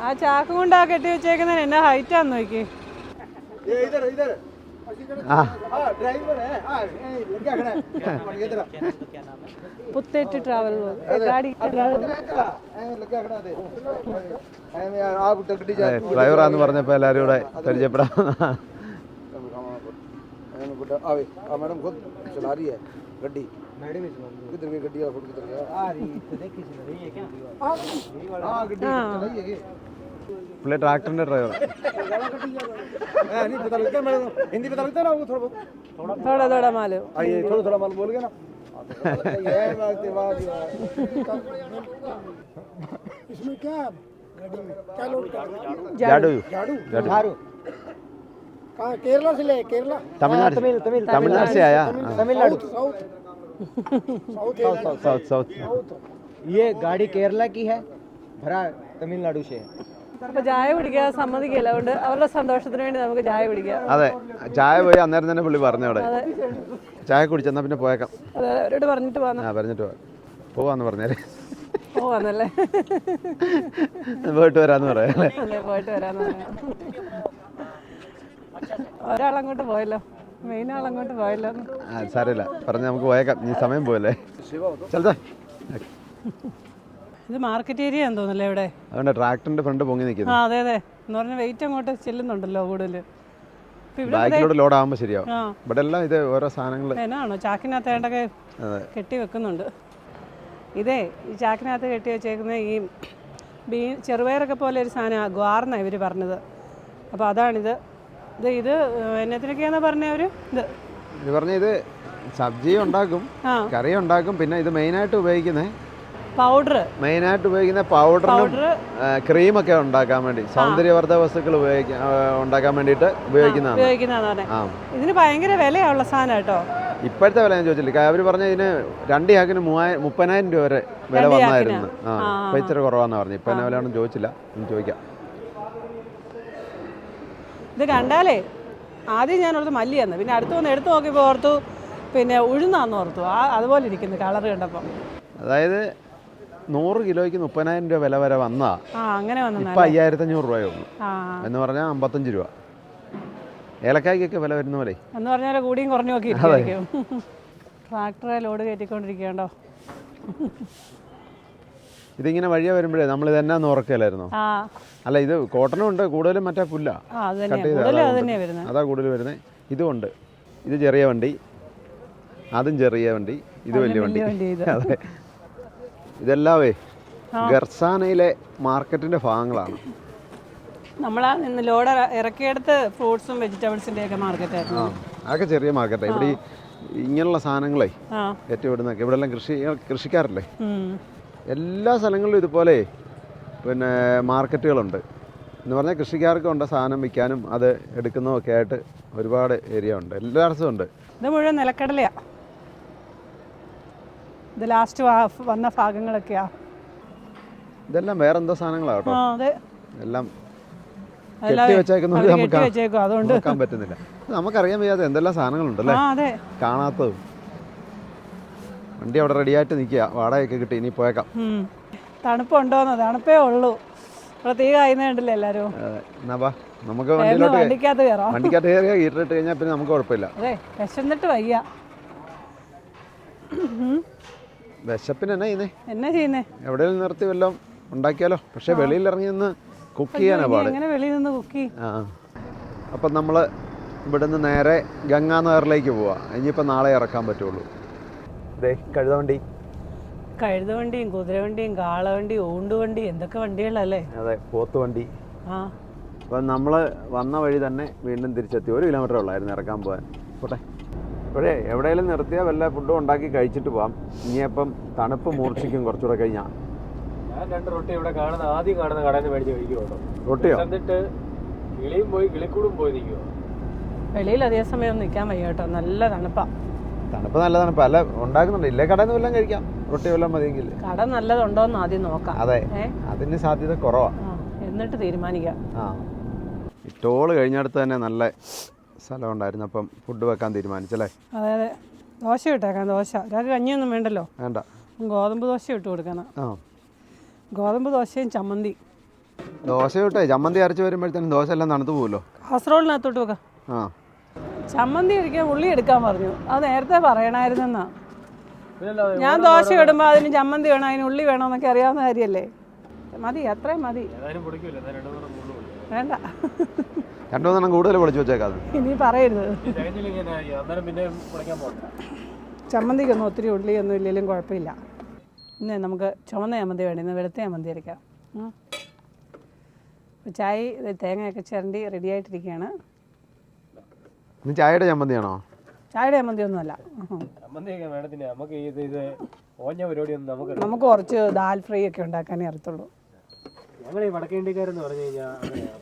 ആ ചാക്ക് കൊണ്ട് ആ കെട്ടി വെച്ചേക്കുന്നതിന് എന്നാ ഹൈറ്റാന്ന് നോക്കി ആ പുത്തേറ്റ് ട്രാവൽ ഗാഡി ട്രാവൽ ഡ്രൈവറാന്ന് പറഞ്ഞപ്പോൾ എല്ലാവരും കൂടെ പരിചയപ്പെടാം मैडम खुद चला रही है गड्डी ट्रैक्टर ने ड्राइवर नहीं पता लगता हिंदी पता लगता ना वो थोड़ा थोड़ा थोड़ा थोड़ा माल आइए थोड़ा थोड़ा माल बोल गया ना इसमें क्या गाड़ी में क्या लोड कर झाड़ू झाड़ू झाड़ू कहाँ केरला से ले केरला? तमिलनाडु तमिल तमिल तमिलनाडु से आया। तमिलनाडु हाँ। South. साउथ साउथ साउथ ये गाड़ी केरला की है भरा तमिलनाडु से है അപ്പൊ ചായ കുടിക്കാൻ സമ്മതിക്കില്ല അതുകൊണ്ട് അവരുടെ സന്തോഷത്തിന് വേണ്ടി നമുക്ക് ചായ കുടിക്കാം അതെ ചായ പോയി അന്നേരം തന്നെ പുള്ളി പറഞ്ഞു അവിടെ അതെ ചായ കുടിച്ചെന്നാ പിന്നെ പോയേക്കാം അതെ അവരോട് പറഞ്ഞിട്ട് പോകാം ആ പറഞ്ഞിട്ട് പോവാം പോവാന്ന് പറഞ്ഞേരെ പോവാന്നല്ലേ പോയിട്ട് വരാന്ന് പറയാം അല്ലേ അല്ലേ പോയിട്ട് വരാന്ന് പറയാം ഒരാളങ്ങോട്ട് പോയല്ലോ മെയിൻ ആളങ്ങോട്ട് പോയല്ലോ ആ സാരമില്ല. പറഞ്ഞ നമുക്ക് പോയേക്കാം. ഈ സമയം പോയല്ലേ ചെലതാ. ഇത് മാർക്കറ്റ് ഏരിയ എന്ന് തോന്നുന്നല്ലേ ഇവിടെ? അതുകൊണ്ട് ട്രാക്ടറിന്റെ ഫ്രണ്ട് പൊങ്ങി ആ നിൽക്കുന്നു അതെ അതെ. എന്ന് പറഞ്ഞ വെയിറ്റ് അങ്ങോട്ട് ചെല്ലുന്നുണ്ടല്ലോ കൂടുതൽ ബാക്കിലോട്ട് ലോഡ് ആകുമ്പോൾ ശരിയാവും. ആ. ഇവിടെ എല്ലാം ഇത് ഓരോ സാധനങ്ങൾ എന്നാണോ? ചാക്കിനകത്ത് വേണ്ടൊക്കെ കെട്ടി വെക്കുന്നുണ്ട്. ഇതേ ഈ ചാക്കിനകത്ത് കെട്ടി വെച്ചേക്കുന്ന ഈ ബീ ചെറുപയറൊക്കെ പോലെ ഒരു സാധനം ഗ്വാർന്നാണ് ഇവർ പറഞ്ഞത്. അപ്പോൾ അതാണിത്. ഇത് ഇത് പറഞ്ഞ ഒരു ഇത്. ഇത് പറഞ്ഞ ഇത് സബ്ജി ഉണ്ടാക്കും കറി ഉണ്ടാക്കും പിന്നെ ഇത് മെയിനായിട്ട് ഉപയോഗിക്കുന്നത് പൗഡർ മെയിനായിട്ട് ഉപയോഗിക്കുന്ന പൗഡറിനും പൗഡർ ക്രീമൊക്കെ ഉണ്ടാക്കാൻ വേണ്ടി സൗന്ദര്യവർദ്ധക വസ്തുക്കൾ ഉണ്ടാക്കാൻ വേണ്ടിയിട്ട് ഉപയോഗിക്കുന്നതാണ്. ഇതിന് ഭയങ്കര വിലയുള്ള സാധനം കേട്ടോ. ഇപ്പോഴത്തെ വില ഞാൻ ചോദിച്ചില്ല. അവർ പറഞ്ഞ ഇതിന് രണ്ട് ചാക്കിന് മൂവായിരം മുപ്പതിനായിരം രൂപ വരെ വില വന്നായിരുന്നു? ആ. ഇപ്പം ഇച്ചിരി കുറവാന്ന് പറഞ്ഞു. ഇപ്പം എന്നാ വിലയാണെന്ന് ചോദിച്ചില്ല. ചോദിക്കാം. ഇത് കണ്ടാലേ ആദ്യം ഞാൻ ഓർത്ത് മല്ലിയെന്ന്. പിന്നെ അടുത്ത് വന്ന് എടുത്തു നോക്കിയപ്പോൾ ഓർത്തു പിന്നെ ഉഴുന്നാന്ന് ഓർത്തു. ആ അതുപോലെ ഇരിക്കുന്നു കളർ കണ്ടപ്പോൾ അതായത് നൂറ് കിലോയ്ക്ക് മുപ്പതിനായിരം രൂപ വില വരെ വന്നാ അങ്ങനെ ഇപ്പം വന്നാൽ അയ്യായിരത്തി അഞ്ഞൂറ് രൂപയേ ഉള്ളൂ. എന്ന് പറഞ്ഞാൽ അമ്പത്തഞ്ച് രൂപ. ഏലക്കായ്ക്കൊക്കെ വില വരുന്ന പോലെ. എന്ന് പറഞ്ഞാൽ കൂടിയും കുറഞ്ഞു നോക്കി ട്രാക്ടറെ ലോഡ് കയറ്റിക്കൊണ്ടിരിക്കണ്ടോ ഇതിങ്ങനെ വഴിയെ വരുമ്പോഴേ നമ്മൾ ഇതെന്നാന്ന് ഉറക്കലായിരുന്നു ആ. അല്ല ഇത് കോട്ടനും ഉണ്ട് കൂടുതലും മറ്റേ പുല്ല. അത് കൂടുതൽ. വരുന്നത് ഇതുമുണ്ട് ഇത് ചെറിയ വണ്ടി. അതും ചെറിയ വണ്ടി. ഇത് വലിയ വണ്ടി. അതെ. ഇതെല്ലാവേ ഗർസാനയിലെ മാർക്കറ്റിന്റെ ഭാഗങ്ങളാണ്. നമ്മളാ നിന്ന് ലോഡ് ഇറക്കിയെടുത്ത് ഫ്രൂട്ട്സും വെജിറ്റബിൾസിന്റെ ഒക്കെ മാർക്കറ്റായിരുന്നു. അതൊക്കെ ചെറിയ മാർക്കറ്റാ. ഇവിടെ ഇങ്ങനെയുള്ള സാധനങ്ങളെ ഏറ്റവും ഇവിടുന്നൊക്കെ ഇവിടെ എല്ലാം കൃഷി കൃഷിക്കാരല്ലേ? എല്ലാ സ്ഥലങ്ങളിലും ഇതുപോലെ പിന്നെ മാർക്കറ്റുകളുണ്ട്. എന്ന് പറഞ്ഞാൽ കൃഷിക്കാർക്കും ഉണ്ട് സാധനം വിൽക്കാനും അത് എടുക്കുന്നതും ഒക്കെ ആയിട്ട് ഒരുപാട് ഏരിയ ഉണ്ട്. എല്ലായിടത്തും ഉണ്ട്. ഇത് മുഴുവൻ നിലക്കടലയാ. ഇത് ലാസ്റ്റ് വന്ന ഭാഗങ്ങളൊക്കെയാ. ഇതെല്ലാം വേറെ എന്തോ സാധനങ്ങളാണ് കേട്ടോ എല്ലാം അല്ലാതെ കെട്ടി വെച്ചേക്കുന്നത് നമുക്ക് അതുകൊണ്ട്. നോക്കാൻ പറ്റുന്നില്ല. നമുക്കറിയാൻ വയ്യാതെ എന്തെല്ലാം സാധനങ്ങളുണ്ടല്ലേ? അതെ. കാണാത്തതും. വണ്ടി അവിടെ റെഡിയായിട്ട് നിൽക്കുക. വാടകയൊക്കെ കിട്ടി ഇനി പോയേക്കാം. തണുപ്പുണ്ടോന്ന് തണുപ്പേ ഉള്ളൂ. ഇവിടെ തീ കായുന്ന കണ്ടില്ലേ എല്ലാവരും അതെ, എന്നാ ബാ നമുക്ക് വണ്ടിയിലോട്ട് വണ്ടിക്കകത്ത് കയറാം? വണ്ടിക്കകത്ത് കയറിയാൽ ഹീറ്ററിട്ട് കഴിഞ്ഞാൽ പിന്നെ നമുക്ക് കുഴപ്പമില്ല. അതെ വിശന്നിട്ട് വയ്യ. വിശപ്പിന് എന്നാ ചെയ്യുന്നേ? എന്നാ ചെയ്യുന്നേ? എവിടെയെങ്കിലും നിർത്തി വല്ലതും ഉണ്ടാക്കിയാലോ? പക്ഷെ വെളിയിൽ ഇറങ്ങി നിന്ന് കുക്ക് ചെയ്യാനാ പാട്. എങ്ങനെ വെളിയിൽ നിന്ന് കുക്കി ആ. അപ്പം നമ്മൾ ഇവിടുന്ന് നേരെ ഗംഗാനഗറിലേക്ക് പോവാ. ഇനിയിപ്പോൾ നാളെ ഇറക്കാൻ പറ്റുള്ളൂ. അതെ കഴുതവണ്ടി കഴുതവണ്ടിയും കുതിരവണ്ടിയും കാളവണ്ടിയും ഊണ്ടുവണ്ടി എന്തൊക്കെ വണ്ടികളല്ലേ? അതെ പോത്തുവണ്ടി ആ. അപ്പം നമ്മൾ വന്ന വഴി തന്നെ വീണ്ടും തിരിച്ചെത്തി. ഒരു കിലോമീറ്റർ ഉള്ളായിരുന്നു ഇറക്കാൻ പോകാൻ. പോട്ടെ. ഇപ്പോഴേ എവിടെയെങ്കിലും നിർത്തിയാൽ വല്ല ഫുഡും ഉണ്ടാക്കി കഴിച്ചിട്ട് പോവാം. ഇനിയപ്പം തണുപ്പ് മൂർച്ഛിക്കും കുറച്ചുകൂടെ കഴിഞ്ഞാൽ ഞാൻ രണ്ട് റൊട്ടി ഇവിടെ കാണുന്ന ആദ്യം കാണുന്ന കടയിൽ നിന്ന് മേടിച്ച് കഴിക്കുന്നുണ്ടോ റൊട്ടിയോ? എന്നിട്ട് കിളിയും പോയി കിളിക്കൂടും പോയി നിൽക്കുമോ വെളിയിൽ അധിക സമയം നിൽക്കാൻ വയ്യ കേട്ടോ. നല്ല തണുപ്പാ. തണുപ്പ് നല്ല തണുപ്പ്. അല്ല ഉണ്ടാക്കുന്നുണ്ട്. ഇല്ലേ കടയിൽ നിന്ന് വല്ലതും കഴിക്കാം. റൊട്ടി വല്ലതും മതിയെങ്കിൽ. കട നല്ലതുണ്ടോന്ന് ആദ്യം നോക്കാം. അതെ അതിന് സാധ്യത കുറവാ. എന്നിട്ട് തീരുമാനിക്കാം. ആ. ടോൾ കഴിഞ്ഞടുത്ത് തന്നെ നല്ല സ്ഥലം ഉണ്ടായിരുന്നു അപ്പം ഫുഡ് വെക്കാൻ തീരുമാനിച്ചല്ലേ? അതെ അതെ. ദോശ ഇട്ടേക്കാം ദോശ. ഒരാൾക്ക് കഞ്ഞിയൊന്നും വേണ്ടല്ലോ? വേണ്ട. ഗോതമ്പ് ദോശ ഇട്ട് കൊടുക്കണം. ആ. ഗോതമ്പ് ദോശയും ചമ്മന്തി. ദോശ ഇട്ടേ ചമ്മന്തി അരച്ച് വരുമ്പോഴത്തേനും ദോശ എല്ലാം തണുത്ത് പോകുമല്ലോ കാസറോളിനകത്തോട്ട് വെക്കാം. ആ. ചമ്മന്തി ഒരിക്കൽ ഉള്ളി എടുക്കാൻ പറഞ്ഞു. അത് നേരത്തെ പറയണമായിരുന്നെന്നാ പിന്നല്ലാതെ ഞാൻ ദോശ ഇടുമ്പോൾ അതിന് ചമ്മന്തി വേണം? അതിന് ഉള്ളി വേണമെന്നൊക്കെ അറിയാവുന്ന കാര്യമല്ലേ മതി അത്രയും മതി. വേണ്ട. രണ്ടുമൂന്നെണ്ണം കൂടുതൽ പൊളിച്ചു വെച്ചേക്കാം ഇനി പറയരുത്. ചമ്മന്തിക്കൊന്നും ഒത്തിരി ഉള്ളിയൊന്നും ഇല്ലെങ്കിലും കുഴപ്പമില്ല. ഇന്ന് നമുക്ക് ചുവന്ന ചമ്മന്തി വേണ്ട ഇന്ന് വെളുത്ത ചമ്മന്തി അരയ്ക്കാം ചായ തേങ്ങയൊക്കെ ചിരണ്ടി റെഡി ആയിട്ടിരിക്കുകയാണ് ഇനി ചായയുടെ ചമ്മന്തിയാണോ? ചായയുടെ ചമ്മന്തി ഒന്നുമല്ല നമുക്ക് ഇത് ഇത് ഓഞ്ഞ പരിപാടിയൊന്നും നമുക്ക് നമുക്ക് കുറച്ച് ദാൽ ഫ്രൈ ഒക്കെ ഉണ്ടാക്കാനേ അറിയത്തുള്ളൂ. ഞങ്ങൾ ഈ വടക്കേ ഇന്ത്യക്കാരെന്ന് പറഞ്ഞു കഴിഞ്ഞാൽ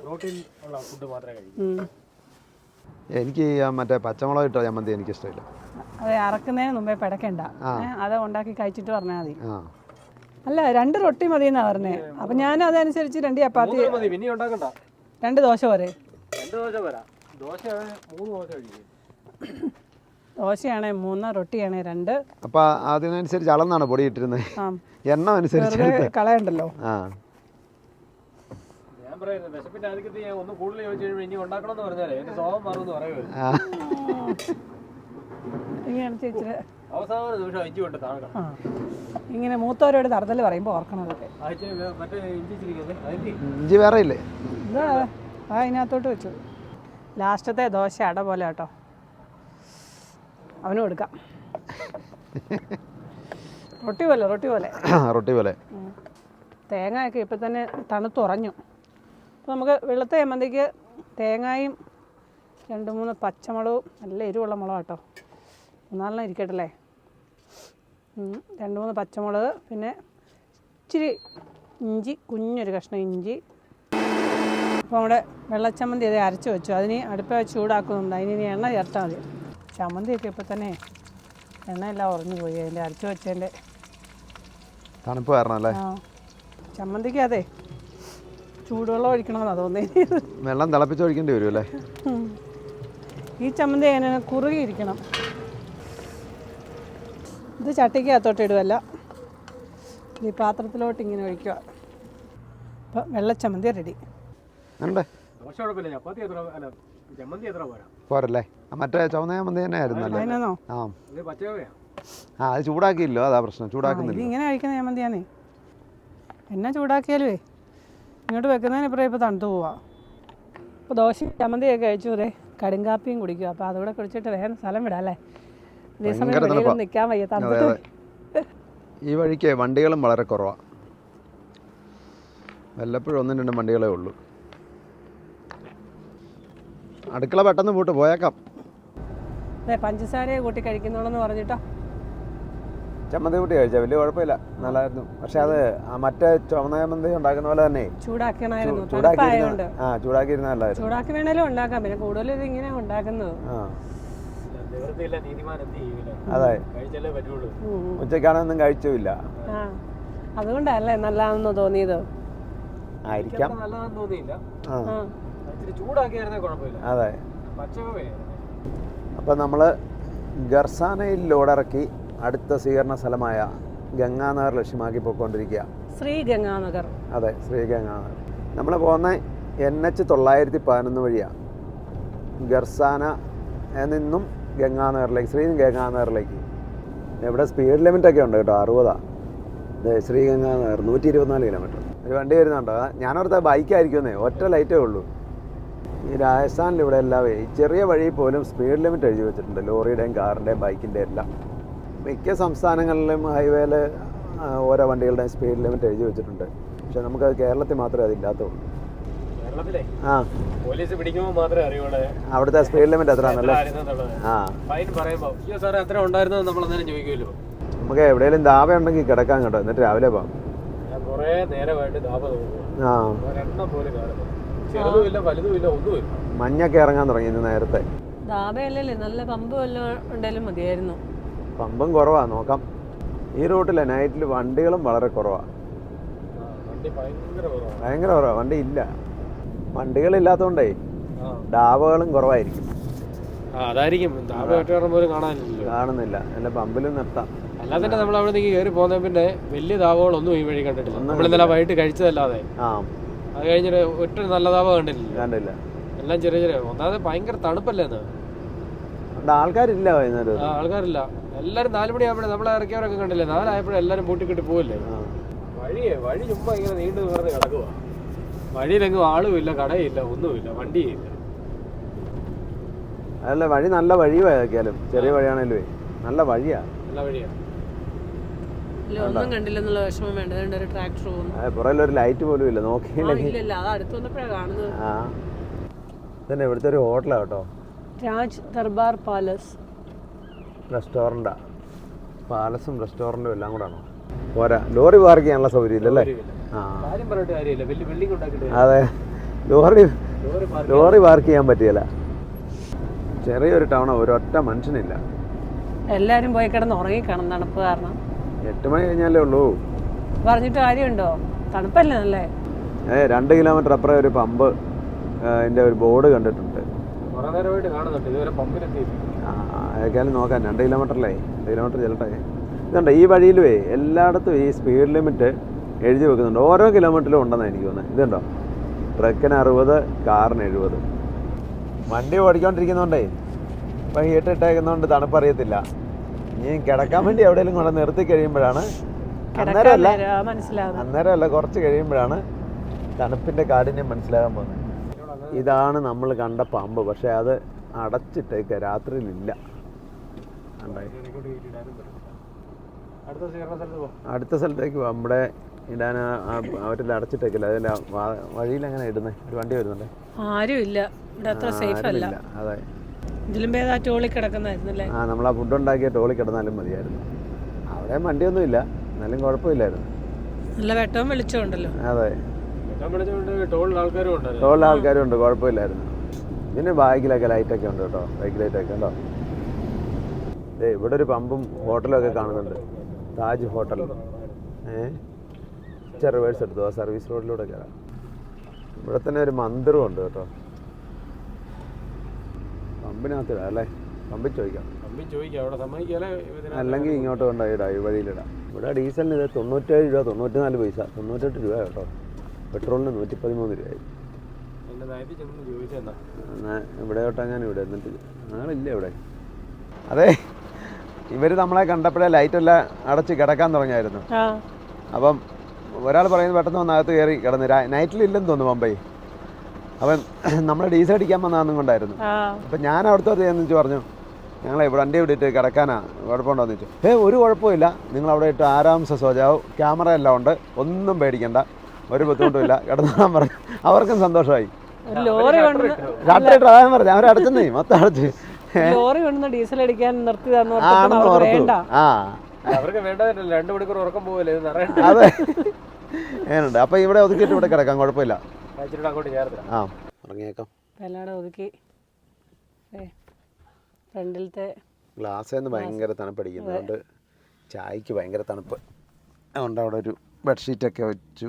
പ്രോട്ടീൻ ഉള്ള ഫുഡ് മാത്രമേ കഴിക്കൂ. എനിക്ക് ആ മറ്റേ പച്ചമുളക് ഇട്ട ചമ്മന്തി എനിക്ക് ഇഷ്ടമില്ല അത് അറക്കുന്നതിന് മുമ്പേ പിടക്കണ്ട. അത് ഉണ്ടാക്കി കഴിച്ചിട്ട് പറഞ്ഞാൽ മതി. അല്ല രണ്ട് റൊട്ടി മതി എന്നാ പറഞ്ഞേ അപ്പൊ ഞാൻ അതനുസരിച്ച് രണ്ട് ചപ്പാത്തി മൂന്ന് മതി പിന്നെ ഉണ്ടാക്കണ്ട. രണ്ട് ദോശ പോരെ. രണ്ട് ദോശ പോരാ. ദോശ മൂന്ന് ദോശ കഴിക്കും. ദോശയാണേ മൂന്ന് റൊട്ടിയാണേ രണ്ട്. അപ്പൊ അതിനനുസരിച്ച് അളന്നാണ് പൊടി ഇട്ടിരുന്നത് എണ്ണ അനുസരിച്ച് കളയണ്ടല്ലോ. ആ. ഞാൻ പറയുന്നത് വിശപ്പിന്റെ ഞാൻ ഒന്ന് കൂടുതൽ ചോദിച്ചു കഴിയുമ്പോൾ ഇനി ഉണ്ടാക്കണമെന്ന് പറഞ്ഞാലേ എന്റെ സ്വഭാവം മാറുമെന്ന് പറയുമോ ആ. ഇങ്ങനെ ചേച്ചി അവസാന നിമിഷം അഞ്ചു കൊണ്ട് താഴെ ഇങ്ങനെ മൂത്തവരോട് തറുതൽ പറയുമ്പോൾ ഓർക്കണം അതൊക്കെ ആഴ്ച മറ്റേ ഇഞ്ചി വേറെ ഇല്ലേ? ആ അതിനകത്തോട്ട് വെച്ചു ലാസ്റ്റത്തെ ദോശ അട പോലെ കേട്ടോ. അവനും എടുക്കാം. റൊട്ടി പോലെ റൊട്ടി പോലെ. റൊട്ടി പോലെ. തേങ്ങയൊക്കെ ഇപ്പം തന്നെ തണുത്തുറഞ്ഞു അപ്പോൾ നമുക്ക് വെളുത്ത ചമ്മന്തിക്ക് തേങ്ങയും രണ്ട് മൂന്ന് പച്ചമുളകും നല്ല എരിവുള്ള മുളക് കേട്ടോ മൂന്നാലെണ്ണം ഇരിക്കട്ടല്ലേ. രണ്ട് മൂന്ന് പച്ചമുളക് പിന്നെ ഇച്ചിരി ഇഞ്ചി കുഞ്ഞൊരു കഷ്ണം ഇഞ്ചി. അപ്പോൾ നമ്മുടെ വെള്ളച്ചമ്മന്തി അത് അരച്ച് വെച്ചു. അതിന് അടുപ്പ ചൂടാക്കുന്നുണ്ട്. അതിന് ഇനി എണ്ണ ചേർത്താൽ മതി. ചമ്മന്തിയൊക്കെ ഇപ്പോൾ തന്നെ എണ്ണയെല്ലാം ഉറഞ്ഞു പോയി അതിന്റെ അരച്ച് വെച്ചതിന്റെ തണുപ്പ് കാരണം അല്ലേ? ആ ചമ്മന്തിക്ക് അതെ. ചൂടുവെള്ളം ഒഴിക്കണമെന്ന് തോന്നിയത്. വെള്ളം തിളപ്പിച്ച് ഒഴിക്കേണ്ടി വരും അല്ലേ? ഈ ചമ്മന്തി എങ്ങനെ കുറുകിയിരിക്കണം? ഇത് ചട്ടിക്കകത്തോട്ട് ഇടുവല്ല. ഈ പാത്രത്തിലോട്ട് ഇങ്ങനെ ഒഴിക്കുക. അപ്പോൾ വെള്ളച്ചമ്മന്തി റെഡി. പോരല്ലേ? മറ്റേ ചുവന്ന മന്തി തന്നെ ആയിരുന്നല്ലോ ആ. ആ അത് ചൂടാക്കിയില്ലോ അതാ പ്രശ്നം ചൂടാക്കുന്നില്ല. ഇങ്ങനെ കഴിക്കുന്ന ചമ്മന്തിയാണേ എന്നാ ചൂടാക്കിയാലേ ഇങ്ങോട്ട് വെക്കുന്നതിന് ഇപ്പറേ ഇപ്പോൾ തണുത്ത് പോവാ. അപ്പോൾ ദോശ ചമ്മന്തിയൊക്കെ കഴിച്ചു അതെ കടുങ്കാപ്പിയും കുടിക്കുക അപ്പോൾ അതുകൂടെ കുടിച്ചിട്ട് വേഗം സ്ഥലം വിടാം അല്ലേ? ഇതേ സമയം ഭയങ്കര വെളിയിലൊന്നും തണുപ്പാ. നിൽക്കാൻ വയ്യ തണുത്ത് ഈ വഴിക്ക് വണ്ടികളും വളരെ കുറവാണ് വല്ലപ്പോഴും ഒന്നും രണ്ടും വണ്ടികളേ ഉള്ളൂ. അടുക്കള പെട്ടെന്ന് പോട്ട് പോയേക്കാം. അതെ പഞ്ചസാരയെ കൂട്ടി കഴിക്കുന്നോളെന്ന് പറഞ്ഞിട്ടോ. ചമ്മന്തി കൂട്ടി കഴിച്ചാൽ വലിയ കുഴപ്പമില്ല. നല്ലതായിരുന്നു. പക്ഷെ അത് മറ്റേ ചുമന്ന ചമ്മന്തി ഉണ്ടാക്കുന്ന പോലെ തന്നെ. ചൂടാക്കണമായിരുന്നു ചൂടാക്കിയിരുന്ന ആ ചൂടാക്കിയിരുന്ന നല്ലതായിരുന്നു. ചൂടാക്കി വേണേലും ഉണ്ടാക്കാം. പിന്നെ കൂടുതലും ഇത് ഇങ്ങനെ ഉണ്ടാക്കുന്നത് അതെ. കഴിച്ചല്ലേ കഴിച്ചില്ല അതുകൊണ്ടല്ലേ നല്ലതാണെന്ന് തോന്നിയത്. ആയിരിക്കാം. നല്ലതാണെന്ന് തോന്നിയില്ല. അതെ. അപ്പോൾ നമ്മൾ ഗർസാനയിൽ ലോഡിറക്കി അടുത്ത സ്വീകരണ സ്ഥലമായ ഗംഗാനഗർ ലക്ഷ്യമാക്കി പോയിക്കൊണ്ടിരിക്കുക. ശ്രീ ഗംഗാനഗർ. അതെ ശ്രീ ഗംഗാനഗർ. നമ്മൾ പോകുന്ന എൻ എച്ച് തൊള്ളായിരത്തി പതിനൊന്ന് വഴിയാണ് ഗർസാന നിന്നും ഗംഗാനഗറിലേക്ക് ശ്രീ ഗംഗാനഗറിലേക്ക്. ഇവിടെ സ്പീഡ് ലിമിറ്റൊക്കെ ഉണ്ട് കേട്ടോ അറുപതാണ് ഇത് ശ്രീ ഗംഗാനഗർ നൂറ്റി ഇരുപത്തിനാല് കിലോമീറ്റർ. ഒരു വണ്ടി വരുന്നുണ്ടോ? ഞാനോർത്ത ബൈക്കായിരിക്കുന്നേ ഒറ്റ ലൈറ്റേ ഉള്ളൂ. ഈ രാജസ്ഥാനിൽ ഇവിടെ എല്ലാവേ ചെറിയ വഴി പോലും സ്പീഡ് ലിമിറ്റ് എഴുതി വെച്ചിട്ടുണ്ട്. ലോറിയുടെയും കാറിന്റെയും ബൈക്കിന്റെയും എല്ലാം. മിക്ക സംസ്ഥാനങ്ങളിലും ഹൈവേയിൽ ഓരോ വണ്ടികളുടെയും സ്പീഡ് ലിമിറ്റ് എഴുതി വെച്ചിട്ടുണ്ട്. പക്ഷെ നമുക്കത് കേരളത്തിൽ മാത്രമേ അതില്ലാത്തുള്ളൂ. ആ. പോലീസ് പിടിക്കുമ്പോൾ മാത്രമേ അറിയുള്ളൂ. അവിടുത്തെ സ്പീഡ് ലിമിറ്റ് എത്രയാണല്ലേ ആ. ഫൈൻ പറയുമ്പോൾ അയ്യോ സാറേ അത്ര ഉണ്ടായിരുന്നു? നമ്മൾ അന്നേരം ചോദിക്കുമല്ലോ. നമുക്ക് എവിടെയെങ്കിലും ദാപ ഉണ്ടെങ്കിൽ കിടക്കാൻ കേട്ടോ. എന്നിട്ട് രാവിലെ പോകാം കുറേ നേരമായിട്ട് ആ. ഒരെണ്ണം പോലും കാണുന്നു ചെറുതുമില്ല വലുതുമില്ല ഒന്നുമില്ല മഞ്ഞൊക്കെ ഇറങ്ങാൻ തുടങ്ങി ഇന്ന് നേരത്തെ. ദാബയല്ലേ നല്ല പമ്പ് വല്ലതും ഉണ്ടെങ്കിലും മതിയായിരുന്നു. പമ്പും കുറവാ നോക്കാം. ഈ റൂട്ടിലെ നൈറ്റിൽ വണ്ടികളും വളരെ കുറവാ. വണ്ടി ഭയങ്കര കുറവാ. വണ്ടി ഇല്ല. വണ്ടികളില്ലാത്തോണ്ടേ ഡാബകളും കുറവായിരിക്കും. അതായിരിക്കും. കാണുന്നില്ല. അല്ല പമ്പിലും നിർത്താം. അല്ലാതെ നമ്മൾ അവിടെ നിന്ന് കയറി പോകുന്ന പിന്നെ വലിയ താപങ്ങളൊന്നും ഈ വഴി കണ്ടിട്ടില്ല. നമ്മൾ ഇന്നലെ വൈകിട്ട് കഴിച്ചതല്ലാതെ. ആ. അത് കഴിഞ്ഞിട്ട് ഒറ്റ നല്ല താപം കണ്ടില്ല കണ്ടില്ല. എല്ലാം ചെറിയ ചെറിയ ഒന്നാമത് ഭയങ്കര തണുപ്പല്ലേ ആൾക്കാരില്ല വൈകുന്നേരം ആൾക്കാരില്ല. എല്ലാരും നാല് മണിയാകുമ്പോഴേ നമ്മളെ ഇറക്കിയവരൊക്കെ കണ്ടില്ലേ? നാലായപ്പോഴും എല്ലാരും പൂട്ടിക്കിട്ട് പോവില്ലേ? ആ. വഴിയേ വഴി ചുമ്മാ ഇങ്ങനെ നീണ്ടു നിവർന്ന് കിടക്കുക വഴിയിലെങ്ങും ആളുമില്ല കടയില്ല ഒന്നുമില്ല വണ്ടിയില്ല. അല്ല വഴി നല്ല വഴി ചെറിയ വഴിയാണെങ്കിലും. നല്ല വഴിയാ. നല്ല വഴിയാ. ഇല്ല ഒന്നും കണ്ടില്ലെന്നുള്ള വിഷമം വേണ്ട. ഒരു ട്രാക്ടർ പോകുന്നു ആ, പുറകിൽ ഒരു ലൈറ്റ് പോലും ഇല്ല നോക്കിയില്ല നോക്കിയില്ലെങ്കിൽ. ഇല്ല ഇല്ല. അത് അടുത്ത് വന്നപ്പോഴാണ് കാണുന്നത്. ആ. ഇവിടുത്തെ ഒരു ഹോട്ടലാണ് കേട്ടോ. രാജ് ദർബാർ പാലസ്. റെസ്റ്റോറന്റാ പാലസും റെസ്റ്റോറന്റും എല്ലാം കൂടെ ആണോ? പോരാ. ലോറി പാർക്ക് ചെയ്യാനുള്ള സൗകര്യം ഇല്ലല്ലേ ആ. അതെ. Lorry lorry park lorry park ചെയ്യാൻ പറ്റിയല്ല. ചെറിയൊരു ടൗൺ ഒരൊറ്റ മനുഷ്യനില്ല. എല്ലാവരും പോയി കിടന്ന് ഉറങ്ങി കാണുന്നതാണ് തണുപ്പ് കാരണം. എട്ട് മണി കഴിഞ്ഞാലേ ഉള്ളൂ. പറഞ്ഞിട്ട് കാര്യമുണ്ടോ? തണുപ്പല്ലേ നല്ലേ ഏ രണ്ട് കിലോമീറ്റർ അപ്പുറം ഒരു പമ്പ് എന്റെ ഒരു ബോർഡ് കണ്ടിട്ടുണ്ട്. ഏതായാലും നോക്കാം. രണ്ട് കിലോമീറ്ററല്ലേ? രണ്ട് കിലോമീറ്റർ ചെല്ലട്ടെ. ഇതുണ്ട് ഈ വഴിയിലുവേ എല്ലായിടത്തും ഈ സ്പീഡ് ലിമിറ്റ് എഴുതി വെക്കുന്നുണ്ട്. ഓരോ കിലോമീറ്ററിലും ഉണ്ടെന്നാണ് എനിക്ക് തോന്നുന്നത്. ഇതുണ്ടോ? ട്രക്കിന് അറുപത് കാറിന് എഴുപത്. വണ്ടി ഓടിക്കൊണ്ടിരിക്കുന്നതുകൊണ്ടേ ഇപ്പം ഹീറ്റ് ഇട്ടേക്കുന്നതുകൊണ്ട് തണുപ്പറിയത്തില്ല. ഇനി കിടക്കാൻ വേണ്ടി എവിടെയെങ്കിലും കൊണ്ട് നിർത്തി കഴിയുമ്പോഴാണ്. അന്നേരമല്ല. അന്നേരമല്ല കുറച്ച് കഴിയുമ്പോഴാണ് തണുപ്പിന്റെ കാഠിന്യം മനസ്സിലാകാൻ പോകുന്നത്. ഇതാണ് നമ്മൾ കണ്ട പാമ്പ്. പക്ഷെ അത് അടച്ചിട്ടേക്ക രാത്രിയിലില്ല. അടുത്ത സ്ഥലത്തേക്ക്. നമ്മുടെ ഇടാൻ അവരിൽ അടച്ചിട്ടേക്കില്ല അതിൽ വഴിയിൽ അങ്ങനെ ഇടുന്നത് ഒരു വണ്ടി വരുന്നുണ്ട്? ആരും ഇല്ല. അതെ. ഇതിലും ഭേദം ആ ടോളിൽ കിടക്കുന്നതായിരുന്നല്ലേ? ആ നമ്മൾ ആ ഫുഡ് ഉണ്ടാക്കിയ ടോളിൽ കിടന്നാലും മതിയായിരുന്നു. അവിടെ വണ്ടിയൊന്നും ഇല്ല എന്നാലും കുഴപ്പമില്ലായിരുന്നു. നല്ല വെട്ടവും വെളിച്ചവും ഉണ്ടല്ലോ. അതെ. ടോളിൽ ആൾക്കാരും ഉണ്ട് കുഴപ്പമില്ലായിരുന്നു. ഇതിന് ബാഗിലൊക്കെ ലൈറ്റൊക്കെ ഉണ്ട് കേട്ടോ ബൈക്ക് ലൈറ്റൊക്കെ ഉണ്ടോ? ഏ ഇവിടെ ഒരു പമ്പും ഹോട്ടലും ഒക്കെ കാണുന്നുണ്ട്. താജ് ഹോട്ടൽ. ഏഹ് റിവേഴ്സ് എടുത്തു ആ സർവീസ് റോഡിലൂടെ കയറാം. ഇവിടെ തന്നെ ഒരു മന്ദിറും ഉണ്ട് കേട്ടോ. പമ്പിനകത്തിടാം അല്ലേ? പമ്പിൽ ചോദിക്കാം. പമ്പിൽ ചോദിക്കാം അവിടെ സമ്മതിക്കാലേ അല്ലെങ്കിൽ ഇങ്ങോട്ട് കൊണ്ടുപോയിടാം ഈ വഴിയിലിടാം. ഇവിടെ ഡീസലിന് ഇത് തൊണ്ണൂറ്റേഴ് രൂപ തൊണ്ണൂറ്റിനാല് പൈസ തൊണ്ണൂറ്റെട്ട് രൂപ കേട്ടോ. പെട്രോളിന് നൂറ്റി പതിമൂന്ന് രൂപയായി ഇവിടെ തൊട്ടാ ഞാൻ ഇവിടെ എന്നിട്ട് ഞങ്ങളില്ല ഇവിടെ. അതെ ഇവർ നമ്മളെ കണ്ടപ്പോഴേ ലൈറ്റെല്ലാം അടച്ച് കിടക്കാൻ തുടങ്ങിയായിരുന്നു. ആ. അപ്പം ഒരാൾ പറയുന്നത് പെട്ടെന്ന് വന്ന് അകത്ത് കയറി കിടന്ന്. നൈറ്റിലില്ലെന്ന് തോന്നുന്നു മുംബൈ. അവൻ നമ്മളെ ഡീസൽ അടിക്കാൻ വന്നതെന്നും കൊണ്ടായിരുന്നു. അപ്പം ഞാൻ അവിടുത്തെ എന്ന് പറഞ്ഞു ഞങ്ങളെ വണ്ടി ഇട്ട് കിടക്കാനാ കുഴപ്പമുണ്ടോ എന്ന് ചോദിച്ചു. ഏ ഒരു കുഴപ്പമില്ല നിങ്ങൾ അവിടെ ഇട്ട് ആരാംസ സോജാവും ക്യാമറ എല്ലാം ഉണ്ട്. ഒന്നും പേടിക്കണ്ട. ഒരു ബുദ്ധിമുട്ടുമില്ല കിടന്നാൻ പറഞ്ഞു. അവർക്കും സന്തോഷമായി. ഒരു ലോറി കൊണ്ടുവന്ന് രാത്രി അതായത് പറഞ്ഞു. അവരടച്ചെന്നേ മൊത്തം അടച്ച്. ലോറി കൊണ്ടുവന്ന് ഡീസൽ അടിക്കാൻ നിർത്തി തന്നു ആണെന്ന് അവർക്ക് ഓർത്തു. ആ. അവർക്ക് വേണ്ടതല്ല രണ്ടു മണിക്കൂർ ഉറക്കം പോകല്ലേ അതെ. ഏനുണ്ട്. അപ്പം ഇവിടെ ഒതുക്കിട്ട് ഇവിടെ കിടക്കാം. കുഴപ്പമില്ല. അങ്ങോട്ട് ആ ഇറങ്ങിയേക്കാം. ഒതുക്കി. ഫ്രണ്ടിലത്തെ ഭയങ്കര തണുപ്പടിക്കുന്നു. അതുകൊണ്ട് ചായക്ക് ഭയങ്കര തണുപ്പ്. അതുകൊണ്ട് അവിടെ ഒരു ബെഡ്ഷീറ്റൊക്കെ വെച്ചു.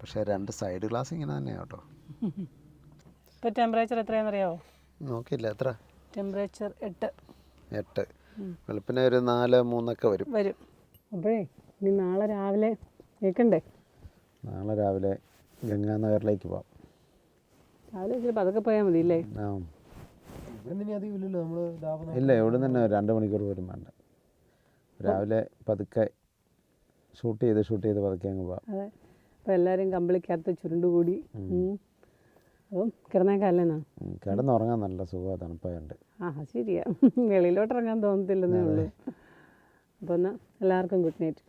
പക്ഷേ രണ്ട് സൈഡ് ഗ്ലാസ് ഇങ്ങനെ തന്നെയാണ് കേട്ടോ. ഇപ്പൊ ടെമ്പറേച്ചർ എത്രയാണെന്നറിയാവോ? നോക്കിയില്ല എത്ര? ടെമ്പറേച്ചർ എട്ട്. എട്ട്. വെളുപ്പിനെ ഒരു നാല് മൂന്നൊക്കെ വരും. വരും. അപ്പോഴേ ഇനി നാളെ രാവിലെ കേൾക്കണ്ടേ നാളെ രാവിലെ ഗംഗാനഗറിലേക്ക് പോവാം. രാവിലെ ഇച്ചിരി പതുക്കെ പോയാൽ മതി അല്ലേ ആ. ഇല്ല ഇവിടെ തന്നെ രണ്ട് മണിക്കൂർ പോലും വേണ്ട. രാവിലെ പതുക്കെ ഷൂട്ട് ചെയ്ത് ഷൂട്ട് ചെയ്ത് പതുക്കെ അങ്ങ് പോവാം. അതെ. അപ്പോൾ എല്ലാവരും കമ്പിളിക്കകത്ത് ചുരുണ്ടുകൂടി. അപ്പം കിടന്നേക്കാലെന്നാ കിടന്നുറങ്ങാൻ നല്ല സുഖമാണ് തണുപ്പായുണ്ട്. ആ ശരിയാ. വെളിയിലോട്ട് ഇറങ്ങാൻ തോന്നത്തില്ലെന്നേ ഉള്ളൂ. അപ്പോൾ എന്നാൽ എല്ലാവർക്കും ഗുഡ് നൈറ്റ്.